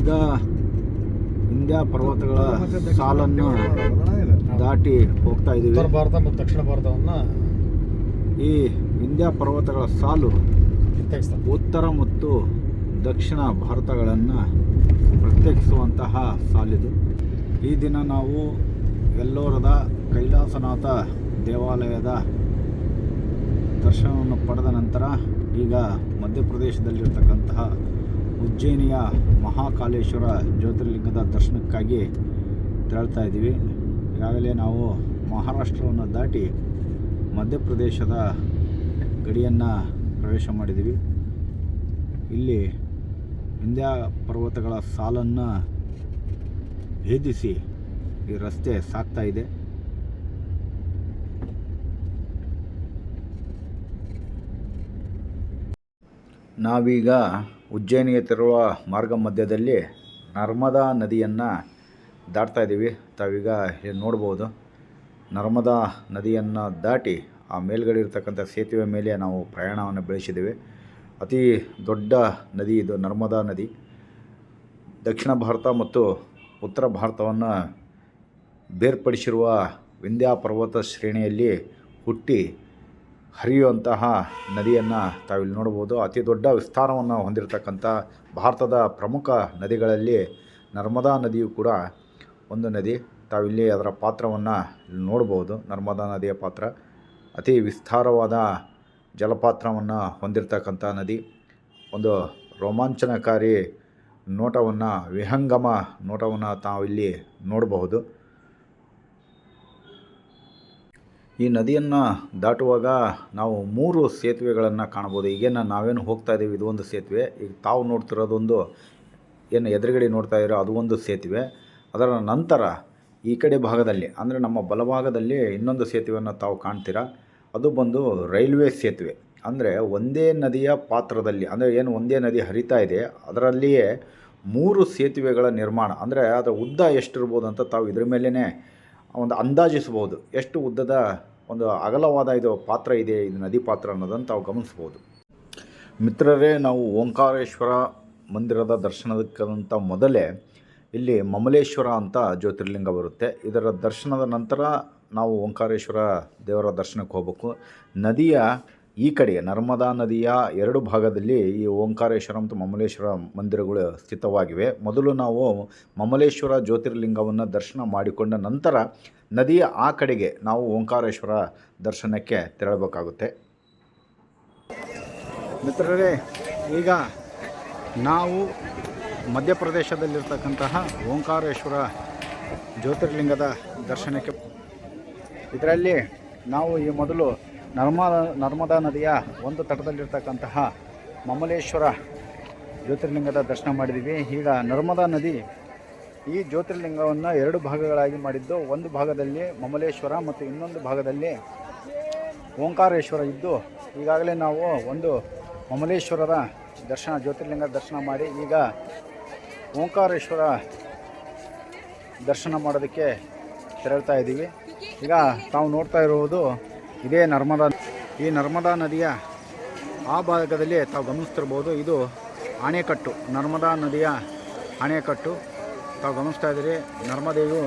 ನಾವೀಗ ವಿಂಧ್ಯ ಪರ್ವತಗಳ ಸಾಲನ್ನು ದಾಟಿ ಹೋಗ್ತಾ ಇದ್ದೀವಿ ಉತ್ತರ ಭಾರತ ಮತ್ತು ದಕ್ಷಿಣ ಭಾರತವನ್ನ ಈ ವಿಂಧ್ಯ ಪರ್ವತಗಳ ಸಾಲು ಉತ್ತರ ಮತ್ತು ದಕ್ಷಿಣ ಭಾರತಗಳನ್ನು ಪ್ರತ್ಯೇಕಿಸುವಂತಹ ಸಾಲಿದು. ಈ ದಿನ ನಾವು ಎಲ್ಲೋರದ ಕೈಲಾಸನಾಥ ದೇವಾಲಯದ ದರ್ಶನವನ್ನು ಪಡೆದ ನಂತರ ಈಗ ಮಧ್ಯಪ್ರದೇಶದಲ್ಲಿರ್ತಕ್ಕಂತಹ ಉಜ್ಜಯಿನಿಯ ಮಹಾಕಾಲೇಶ್ವರ ಜ್ಯೋತಿರ್ಲಿಂಗದ ದರ್ಶನಕ್ಕಾಗಿ ತೆರಳ್ತಾ ಇದ್ದೀವಿ. ಈಗಾಗಲೇ ನಾವು ಮಹಾರಾಷ್ಟ್ರವನ್ನು ದಾಟಿ ಮಧ್ಯಪ್ರದೇಶದ ಗಡಿಯನ್ನು ಪ್ರವೇಶ ಮಾಡಿದ್ದೀವಿ. ಇಲ್ಲಿ ವಿಂಧ್ಯ ಪರ್ವತಗಳ ಸಾಲನ್ನು ಭೇದಿಸಿ ಈ ರಸ್ತೆ ಸಾಗ್ತಾ ಇದೆ. ನಾವೀಗ ಉಜ್ಜಯಿನಿಗೆ ತೆರಳುವ ಮಾರ್ಗ ಮಧ್ಯದಲ್ಲಿ ನರ್ಮದಾ ನದಿಯನ್ನು ದಾಟ್ತಾ ಇದ್ದೀವಿ. ತಾವೀಗ ಇಲ್ಲಿ ನೋಡ್ಬೋದು. ನರ್ಮದಾ ನದಿಯನ್ನು ದಾಟಿ ಆ ಮೇಲ್ಗಡೆ ಇರ್ತಕ್ಕಂಥ ಸೇತುವೆ ಮೇಲೆ ನಾವು ಪ್ರಯಾಣವನ್ನು ಬೆಳೆಸಿದ್ದೀವಿ. ಅತಿ ದೊಡ್ಡ ನದಿ ಇದು ನರ್ಮದಾ ನದಿ. ದಕ್ಷಿಣ ಭಾರತ ಮತ್ತು ಉತ್ತರ ಭಾರತವನ್ನು ಬೇರ್ಪಡಿಸಿರುವ ವಿಂಧ್ಯ ಪರ್ವತ ಶ್ರೇಣಿಯಲ್ಲಿ ಹುಟ್ಟಿ ಹರಿಯುವಂತಹ ನದಿಯನ್ನು ತಾವಿಲ್ಲಿ ನೋಡ್ಬೋದು ಅತಿ ದೊಡ್ಡ ವಿಸ್ತಾರವನ್ನು ಹೊಂದಿರತಕ್ಕಂಥ ಭಾರತದ ಪ್ರಮುಖ ನದಿಗಳಲ್ಲಿ ನರ್ಮದಾ ನದಿಯು ಕೂಡ ಒಂದು ನದಿ. ತಾವಿಲ್ಲಿ ಅದರ ಪಾತ್ರವನ್ನು ನೋಡ್ಬೋದು ನರ್ಮದಾ ನದಿಯ ಪಾತ್ರ ಅತಿ ವಿಸ್ತಾರವಾದ ಜಲಪಾತ್ರವನ್ನು ಹೊಂದಿರತಕ್ಕಂಥ ನದಿ. ಒಂದು ರೋಮಾಂಚನಕಾರಿ ನೋಟವನ್ನು, ವಿಹಂಗಮ ನೋಟವನ್ನು ತಾವಿಲ್ಲಿ ನೋಡಬಹುದು. ಈ ನದಿಯನ್ನು ದಾಟುವಾಗ ನಾವು ಮೂರು ಸೇತುವೆಗಳನ್ನು ಕಾಣ್ಬೋದು. ಈಗೇನು ನಾವೇನು ಹೋಗ್ತಾ ಇದ್ದೀವಿ ಇದು ಒಂದು ಸೇತುವೆ. ಈಗ ತಾವು ನೋಡ್ತಿರೋದೊಂದು, ಏನು ಎದುರುಗಡೆ ನೋಡ್ತಾ ಇರೋ ಅದು ಒಂದು ಸೇತುವೆ. ಅದರ ನಂತರ ಈ ಕಡೆ ಭಾಗದಲ್ಲಿ, ಅಂದರೆ ನಮ್ಮ ಬಲಭಾಗದಲ್ಲಿ ಇನ್ನೊಂದು ಸೇತುವೆಯನ್ನು ತಾವು ಕಾಣ್ತೀರಾ? ಅದು ಬಂದು ರೈಲ್ವೆ ಸೇತುವೆ. ಅಂದರೆ ಒಂದೇ ನದಿಯ ಪಾತ್ರದಲ್ಲಿ, ಅಂದರೆ ಏನು ಒಂದೇ ನದಿ ಹರಿತಾ ಇದೆ, ಅದರಲ್ಲಿಯೇ ಮೂರು ಸೇತುವೆಗಳ ನಿರ್ಮಾಣ. ಅಂದರೆ ಅದರ ಉದ್ದ ಎಷ್ಟಿರ್ಬೋದು ಅಂತ ತಾವು ಇದ್ರ ಮೇಲೇ ಒಂದು ಅಂದಾಜಿಸ್ಬೋದು ಎಷ್ಟು ಉದ್ದದ ಒಂದು ಅಗಲವಾದ ಇದು ಪಾತ್ರ ಇದೆ, ಇದು ನದಿ ಪಾತ್ರ ಅನ್ನೋದನ್ನು ತಾವು ಗಮನಿಸ್ಬೋದು. ಮಿತ್ರರೇ, ನಾವು ಓಂಕಾರೇಶ್ವರ ಮಂದಿರದ ದರ್ಶನಕ್ಕಿಂತ ಮೊದಲೇ ಇಲ್ಲಿ ಮಮಲೇಶ್ವರ ಅಂತ ಜ್ಯೋತಿರ್ಲಿಂಗ ಬರುತ್ತೆ. ಇದರ ದರ್ಶನದ ನಂತರ ನಾವು ಓಂಕಾರೇಶ್ವರ ದೇವರ ದರ್ಶನಕ್ಕೆ ಹೋಗಬೇಕು. ನದಿಯ ಈ ಕಡೆ ನರ್ಮದಾ ನದಿಯ ಎರಡು ಭಾಗದಲ್ಲಿ ಈ ಓಂಕಾರೇಶ್ವರ ಮತ್ತು ಮಮಲೇಶ್ವರ ಮಂದಿರಗಳು ಸ್ಥಿತವಾಗಿವೆ. ಮೊದಲು ನಾವು ಮಮಲೇಶ್ವರ ಜ್ಯೋತಿರ್ಲಿಂಗವನ್ನು ದರ್ಶನ ಮಾಡಿಕೊಂಡ ನಂತರ ನದಿಯ ಆ ಕಡೆಗೆ ನಾವು ಓಂಕಾರೇಶ್ವರ ದರ್ಶನಕ್ಕೆ ತೆರಳಬೇಕಾಗುತ್ತೆ. ಮಿತ್ರರೇ, ಈಗ ನಾವು ಮಧ್ಯಪ್ರದೇಶದಲ್ಲಿರ್ತಕ್ಕಂತಹ ಓಂಕಾರೇಶ್ವರ ಜ್ಯೋತಿರ್ಲಿಂಗದ ದರ್ಶನಕ್ಕೆ ಇದರಲ್ಲಿ ನಾವು ಈ ಮೊದಲು ನರ್ಮದಾ ನರ್ಮದಾ ನದಿಯ ಒಂದು ತಟದಲ್ಲಿರ್ತಕ್ಕಂತಹ ಮಮಲೇಶ್ವರ ಜ್ಯೋತಿರ್ಲಿಂಗದ ದರ್ಶನ ಮಾಡಿದ್ದೀವಿ. ಈಗ ನರ್ಮದಾ ನದಿ ಈ ಜ್ಯೋತಿರ್ಲಿಂಗವನ್ನು ಎರಡು ಭಾಗಗಳಾಗಿ ಮಾಡಿದ್ದು, ಒಂದು ಭಾಗದಲ್ಲಿ ಮಮಲೇಶ್ವರ ಮತ್ತು ಇನ್ನೊಂದು ಭಾಗದಲ್ಲಿ ಓಂಕಾರೇಶ್ವರ ಇದ್ದು, ಈಗಾಗಲೇ ನಾವು ಒಂದು ಮಮಲೇಶ್ವರರ ದರ್ಶನ ಜ್ಯೋತಿರ್ಲಿಂಗ ದರ್ಶನ ಮಾಡಿ, ಈಗ ಓಂಕಾರೇಶ್ವರ ದರ್ಶನ ಮಾಡೋದಕ್ಕೆ ತೆರಳ್ತಾ ಇದ್ದೀವಿ ಈಗ ತಾವು ನೋಡ್ತಾ ಇರುವುದು ಇದೇ ನರ್ಮದಾ, ಈ ನರ್ಮದಾ ನದಿಯ ಆ ಭಾಗದಲ್ಲಿ ತಾವು ಗಮನಿಸ್ತಿರ್ಬೋದು, ಇದು ಅಣೆಕಟ್ಟು ನರ್ಮದಾ ನದಿಯ ಅಣೆಕಟ್ಟು ತಾವು ಗಮನಿಸ್ತಾ ಇದ್ದೀರಿ, ನರ್ಮದೆಯು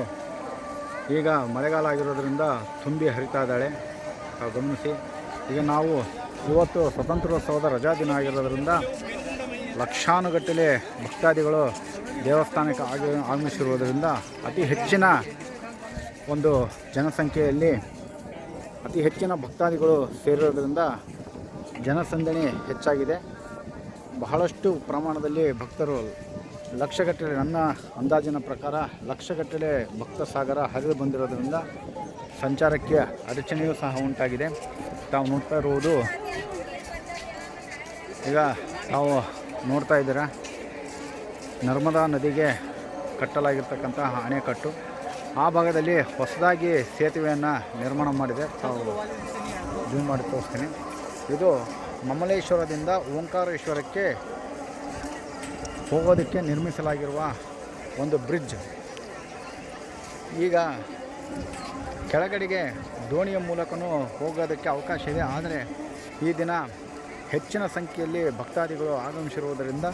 ಈಗ ಮಳೆಗಾಲ ಆಗಿರೋದ್ರಿಂದ ತುಂಬಿ ಹರಿತಾ ಇದ್ದಾಳೆ. ತಾವು ಗಮನಿಸಿ, ಈಗ ನಾವು ಇವತ್ತು ಸ್ವತಂತ್ರೋತ್ಸವದ ರಜಾ ದಿನ ಆಗಿರೋದ್ರಿಂದ ಲಕ್ಷಾನುಗಟ್ಟಲೆ ಭಕ್ತಾದಿಗಳು ದೇವಸ್ಥಾನಕ್ಕೆ ಆಗ ಆಗಮಿಸಿರುವುದರಿಂದ ಅತಿ ಹೆಚ್ಚಿನ ಒಂದು ಜನಸಂಖ್ಯೆಯಲ್ಲಿ ಅತಿ ಹೆಚ್ಚಿನ ಭಕ್ತಾದಿಗಳು ಸೇರಿರೋದ್ರಿಂದ ಜನಸಂದಣಿ ಹೆಚ್ಚಾಗಿದೆ. ಬಹಳಷ್ಟು ಪ್ರಮಾಣದಲ್ಲಿ ಭಕ್ತರು ಲಕ್ಷಗಟ್ಟಲೆ ನನ್ನ ಅಂದಾಜಿನ ಪ್ರಕಾರ ಲಕ್ಷಗಟ್ಟಲೆ ಭಕ್ತ ಸಾಗರ ಹರಿದು ಬಂದಿರೋದ್ರಿಂದ ಸಂಚಾರಕ್ಕೆ ಅಡಚಣೆಯೂ ಸಹ ಉಂಟಾಗಿದೆ. ತಾವು ನೋಡ್ತಾ ಇರುವುದು ಈಗ ತಾವು ನೋಡ್ತಾ ಇದ್ದೀರಾ, ನರ್ಮದಾ ನದಿಗೆ ಕಟ್ಟಲಾಗಿರ್ತಕ್ಕಂತಹ ಅಣೆಕಟ್ಟು ಆ ಭಾಗದಲ್ಲಿ ಹೊಸದಾಗಿ ಸೇತುವೆಯನ್ನು ನಿರ್ಮಾಣ ಮಾಡಿದೆ. ತಾವು ಜೂಮ್ ಮಾಡಿ ತೋರಿಸ್ತೀನಿ. ಇದು ಮಮಲೇಶ್ವರದಿಂದ ಓಂಕಾರೇಶ್ವರಕ್ಕೆ ಹೋಗೋದಕ್ಕೆ ನಿರ್ಮಿಸಲಾಗಿರುವ ಒಂದು ಬ್ರಿಡ್ಜ್. ಈಗ ಕೆಳಗಡೆಗೆ ದೋಣಿಯ ಮೂಲಕನೂ ಹೋಗೋದಕ್ಕೆ ಅವಕಾಶ ಇದೆ. ಆದರೆ ಈ ದಿನ ಹೆಚ್ಚಿನ ಸಂಖ್ಯೆಯಲ್ಲಿ ಭಕ್ತಾದಿಗಳು ಆಗಮಿಸಿರುವುದರಿಂದ,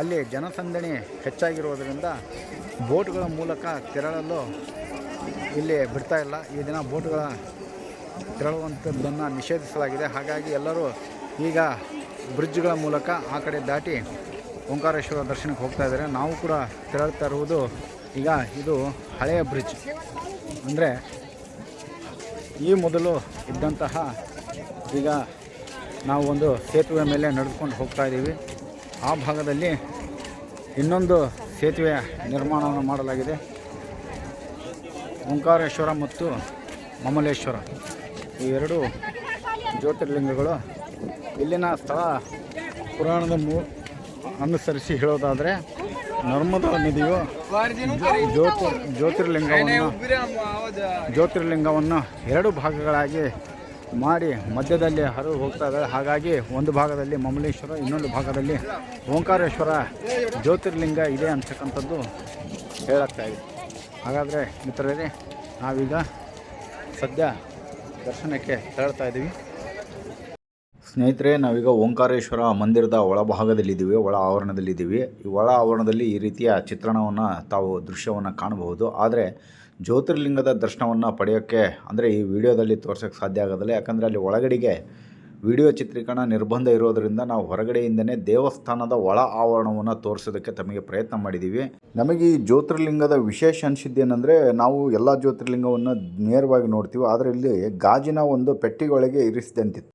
ಅಲ್ಲಿ ಜನಸಂದಣಿ ಹೆಚ್ಚಾಗಿರುವುದರಿಂದ ಬೋಟ್ಗಳ ಮೂಲಕ ತೆರಳಲು ಇಲ್ಲಿ ಬಿಡ್ತಾ ಇಲ್ಲ. ಈ ದಿನ ಬೋಟ್ಗಳ ತೆರಳುವಂಥದ್ದನ್ನು ನಿಷೇಧಿಸಲಾಗಿದೆ. ಹಾಗಾಗಿ ಎಲ್ಲರೂ ಈಗ ಬ್ರಿಡ್ಜ್ಗಳ ಮೂಲಕ ಆ ಕಡೆ ದಾಟಿ ಓಂಕಾರೇಶ್ವರ ದರ್ಶನಕ್ಕೆ ಹೋಗ್ತಾ ಇದ್ದಾರೆ. ನಾವು ಕೂಡ ತೆರಳ್ತಾ ಇರುವುದು ಈಗ ಇದು ಹಳೆಯ ಬ್ರಿಡ್ಜ್. ಅಂದರೆ ಈ ಮೊದಲು ಇದ್ದಂತಹ ಈಗ ನಾವು ಒಂದು ಸೇತುವೆ ಮೇಲೆ ನಡೆದುಕೊಂಡು ಹೋಗ್ತಾ ಇದ್ದೀವಿ. ಆ ಭಾಗದಲ್ಲಿ ಇನ್ನೊಂದು ಸೇತುವೆಯ ನಿರ್ಮಾಣವನ್ನು ಮಾಡಲಾಗಿದೆ. ಓಂಕಾರೇಶ್ವರ ಮತ್ತು ಮಮಲೇಶ್ವರ. ಈ ಎರಡು ಜ್ಯೋತಿರ್ಲಿಂಗಗಳು ಇಲ್ಲಿನ ಸ್ಥಳ ಪುರಾಣದ ಮೂ, ಅನುಸರಿಸಿ ಹೇಳೋದಾದರೆ ನರ್ಮದಾ ನದಿಯು ಜ್ಯೋತಿ, ಜ್ಯೋತಿರ್ಲಿಂಗವನ್ನು ಜ್ಯೋತಿರ್ಲಿಂಗವನ್ನು ಎರಡು ಭಾಗಗಳಾಗಿ ಮಾಡಿ ಮಧ್ಯದಲ್ಲಿ ಹರಿದು ಹೋಗ್ತಾ ಇದ್ದಾರೆ. ಹಾಗಾಗಿ ಒಂದು ಭಾಗದಲ್ಲಿ ಮಮಲೇಶ್ವರ, ಇನ್ನೊಂದು ಭಾಗದಲ್ಲಿ ಓಂಕಾರೇಶ್ವರ ಜ್ಯೋತಿರ್ಲಿಂಗ ಇದೆ ಅಂತಕ್ಕಂಥದ್ದು ಹೇಳುತ್ತಾ ಇದೆ ಹಾಗಾದರೆ ಮಿತ್ರರೇ, ನಾವೀಗ ಸದ್ಯ ದರ್ಶನಕ್ಕೆ ತೆರಳ್ತಾ ಇದ್ದೀವಿ. ಸ್ನೇಹಿತರೆ, ನಾವೀಗ ಓಂಕಾರೇಶ್ವರ ಮಂದಿರದ ಒಳಭಾಗದಲ್ಲಿದ್ದೀವಿ, ಒಳ ಆವರಣದಲ್ಲಿದ್ದೀವಿ. ಈ ಒಳ ಆವರಣದಲ್ಲಿ ಈ ರೀತಿಯ ಚಿತ್ರಣವನ್ನು ತಾವು ದೃಶ್ಯವನ್ನು ಕಾಣಬಹುದು. ಆದರೆ, ಜ್ಯೋತಿರ್ಲಿಂಗದ ದರ್ಶನವನ್ನು ಪಡೆಯೋಕ್ಕೆ, ಅಂದರೆ ಈ ವಿಡಿಯೋದಲ್ಲಿ ತೋರ್ಸೋಕ್ಕೆ ಸಾಧ್ಯ ಆಗೋದಿಲ್ಲ. ಯಾಕಂದರೆ ಅಲ್ಲಿ ಒಳಗಡೆಗೆ ವಿಡಿಯೋ ಚಿತ್ರೀಕರಣ ನಿರ್ಬಂಧ ಇರೋದರಿಂದ ನಾವು ಹೊರಗಡೆಯಿಂದನೇ ದೇವಸ್ಥಾನದ ಒಳ ಆವರಣವನ್ನು ತೋರಿಸೋದಕ್ಕೆ ತಮಗೆ ಪ್ರಯತ್ನ ಮಾಡಿದ್ದೀವಿ ನಮಗೆ ಈ ಜ್ಯೋತಿರ್ಲಿಂಗದ ವಿಶೇಷ ಅನಿಸಿದ್ದೇನೆಂದರೆ, ನಾವು ಎಲ್ಲ ಜ್ಯೋತಿರ್ಲಿಂಗವನ್ನು ನೇರವಾಗಿ ನೋಡ್ತೀವಿ, ಆದರೆ ಇಲ್ಲಿ ಗಾಜಿನ ಒಂದು ಪೆಟ್ಟಿಗೊಳಗೆ ಇರಿಸಿದಂತಿತ್ತು.